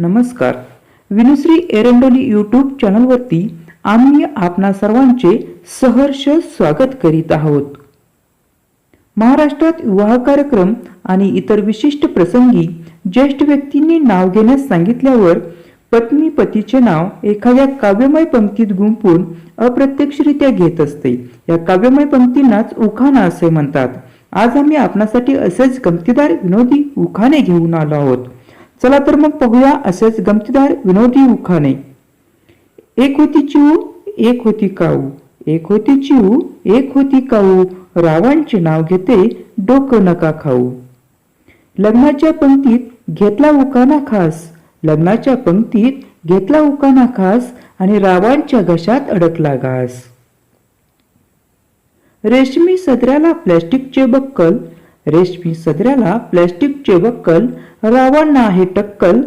नमस्कार. विनुश्री एरंडोली यूट्यूब चॅनलवरती आम्ही आपणा सर्वांचे सहर्ष स्वागत करीत आहोत. महाराष्ट्रात विवाह कार्यक्रम आणि इतर विशिष्ट प्रसंगी ज्येष्ठ व्यक्तींनी नाव घेण्यास सांगितल्यावर पत्नी पतीचे नाव एखाद्या काव्यमय पंक्तीत गुंपून अप्रत्यक्षरित्या घेत असते. या काव्यमय पंक्तींनाच उखाणा असे म्हणतात. आज आम्ही आपणासाठी असेच गमतीदार विनोदी उखाणे घेऊन आलो आहोत. चला तर मग पाहूया असेच गमतीदार विनोदी उखाणे. एक होती चिऊ एक होती काऊ. एक होती चिऊ एक होती काऊ. रावणचे नाव घेते डोकं नका खाऊ. लग्नाच्या पंक्तीत घेतला उकाना खास. लग्नाच्या पंक्तीत घेतला उकाना खास आणि रावणच्या घशात अडकला घास. रेशमी सदऱ्याला प्लॅस्टिकचे बक्कल रेशमी सदऱ्याला प्लॅस्टिकचे वक्कल रावणना आहे टक्कल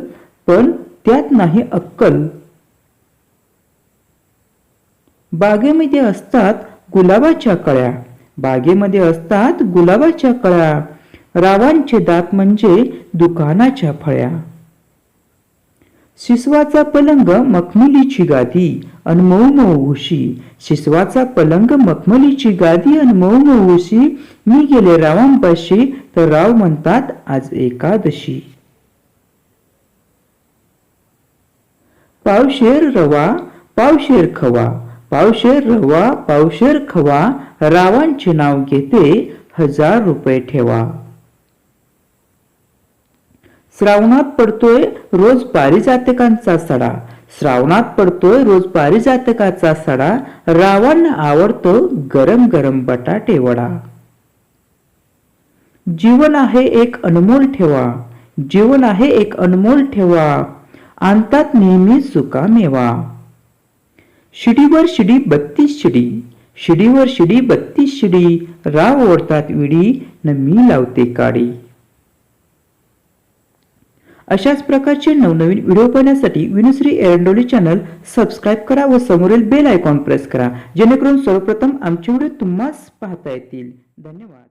पण त्यात नाही अक्कल. बागेमध्ये असतात गुलाबाच्या कळ्या. बागेमध्ये असतात गुलाबाच्या कळ्या. रावांचे दात म्हणजे दुकानाच्या फळ्या. शिसवाचा पलंग मखमलीची गादी अन मऊ मऊ शिसवाचा पलंग मखमलीची गादी अन मऊ मऊ मी गेले रावांपाशी तर राव म्हणतात आज एकादशी. पावशेर रवा पावशेर खवा. पावशेर रवा पावशेर खवा. रावांचे नाव घेते हजार रुपये ठेवा. श्रावणात पडतोय रोज पारिजातकांचा सडा. श्रावणात पडतोय रोज पारिजातकाचा सडा. रावांना आवडतो गरम गरम बटाटे वडा. जीवन आहे एक अनमोल ठेवा. जीवन आहे एक अनमोल ठेवा. आणतात नेहमी सुका मेवा. शिडीवर शिडी बत्तीस शिडी. शिडीवर शिडी बत्तीस शिडी. राव ओढतात विडी न मी लावते काडी. अशाच प्रकारचे नवनवीन व्हिडिओ पाहण्यासाठी विनुश्री एरंडोली चॅनल सबस्क्राईब करा व समोरील बेल आयकॉन प्रेस करा जेणेकरून सर्वप्रथम आमचे व्हिडिओ तुम्हाच पाहता येतील. धन्यवाद.